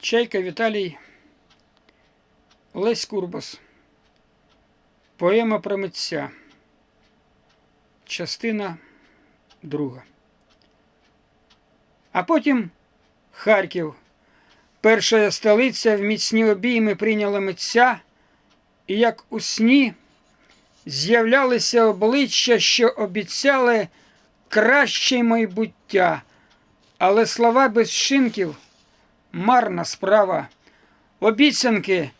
Чайка Віталій Лесь Курбас. Поема про митця. Частина друга. А потім Харків. Перша столиця в міцні обійми прийняла митця, і як у сні з'являлися обличчя, що обіцяли краще майбуття, але слова без шинків марна справа. Обіцянки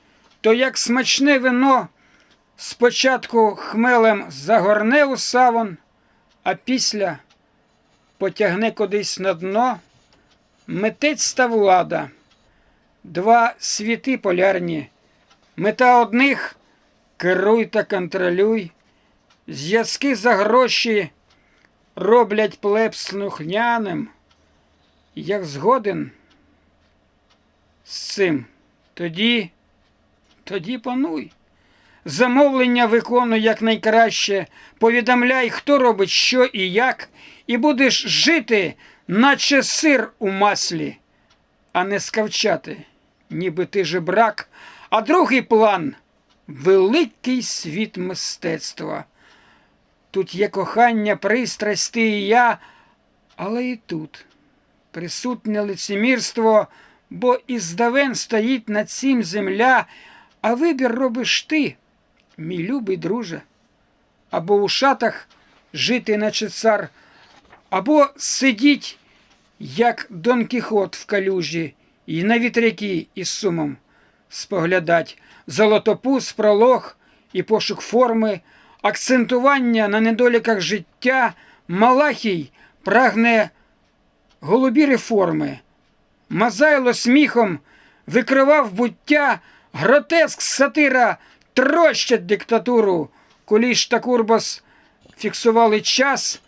то як смачне вино спочатку хмелем загорне у савон, а після потягне кудись на дно митець та влада. Два світи полярні. Мета одних керуй та контролюй, зв'язки за гроші роблять плеб слухняним. Як згоден з цим, тоді, тоді пануй. Замовлення виконуй якнайкраще, повідомляй, хто робить що і як, і будеш жити, наче сир у маслі, а не скавчати, ніби ти жебрак. А другий план великий світ мистецтва. Тут є кохання, пристрасти і я, але і тут присутнє лицемірство, бо іздавен стоїть над цим земля, а вибір робиш ти, мій любий друже, або у шатах жити, наче цар, або сидіть, як Дон Кіхот в калюжі, і на вітряки із сумом споглядать золотопус, пролог і пошук форми, акцентування на недоліках життя, Малахій прагне голубі реформи. Мазайло сміхом викривав буття, гротеск сатира трощать диктатуру. Куліш та Курбас фіксували час,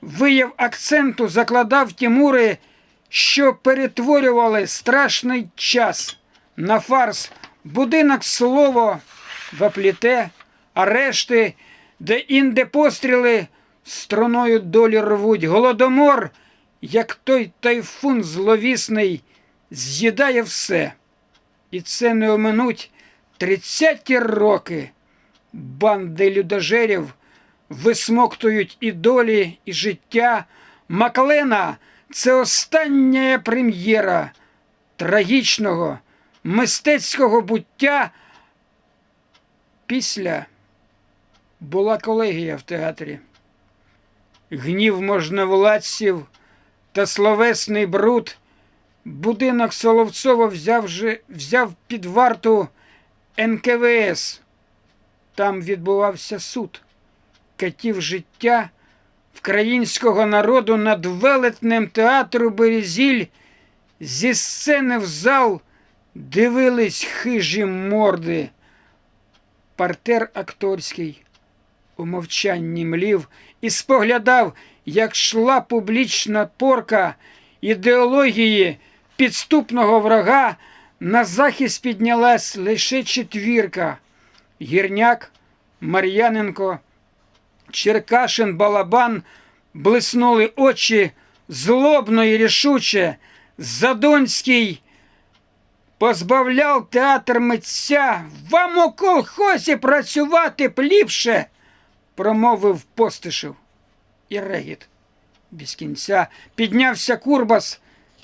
вияв акценту закладав Тімури, що перетворювали страшний час на фарс, будинок слово вопліте, арешти, де інде постріли струною долі рвуть, голодомор, як той тайфун зловісний, з'їдає все. І це не оминуть тридцяті роки. Банди людожерів висмоктують і долі, і життя. Маклена це остання прем'єра трагічного мистецького буття. Після була колегія в театрі. Гнів можновладців та словесний бруд. Будинок Соловцова взяв, же, взяв під варту НКВС. Там відбувався суд катів життя вкраїнського народу над велетнем театру Березіль. Зі сцени в зал дивились хижі морди. Партер акторський у мовчанні млів і споглядав, як шла публічна порка ідеології підступного врага. На захист піднялась лише четвірка. Гірняк, Мар'яненко, Черкашин, Балабан блиснули очі злобно і рішуче. Задонський позбавляв театр митця. Вам у колхозі працювати пліпше, промовив Постишев. І регіт без кінця піднявся Курбас,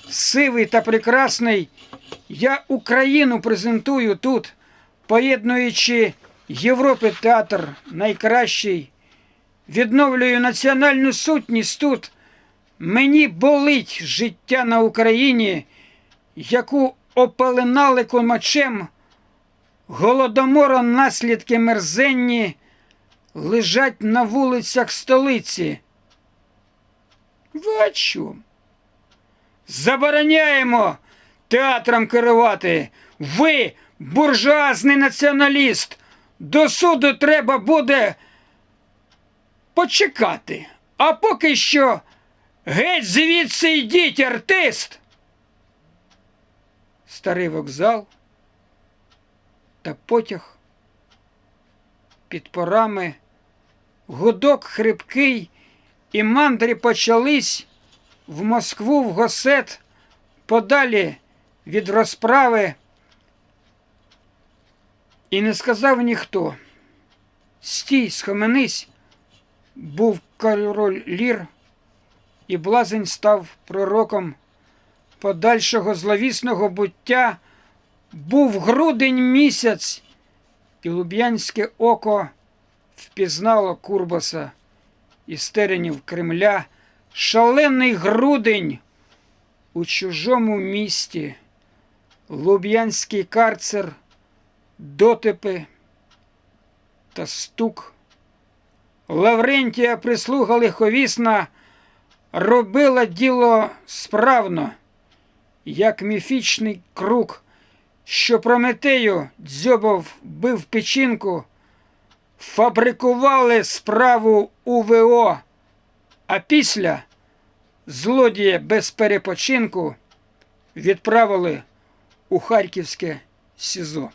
сивий та прекрасний. Я Україну презентую тут, поєднуючи Європи театр найкращий. Відновлюю національну сутність тут. Мені болить життя на Україні, яку опеленали комачем, голодомора наслідки мерзенні лежать на вулицях столиці. Ви? Забороняємо театром керувати. Ви, буржуазний націоналіст, до суду треба буде почекати. А поки що геть звідси йдіть, артист. Старий вокзал та потяг під порами, гудок хрипкий, і мандри почались в Москву в госет, подалі від розправи. І не сказав ніхто. Стій, схаменись, був король лір, і блазень став пророком подальшого зловісного буття. Був грудень місяць, і луб'янське око впізнало Курбаса із теренів Кремля. Шалений грудень у чужому місті, Луб'янський карцер, дотипи та стук. Лаврентія прислуга лиховісна робила діло справно, як міфічний круг, що Прометею дзьобов бив печінку, фабрикували справу УВО, а після злодія без перепочинку відправили у Харківське СІЗО.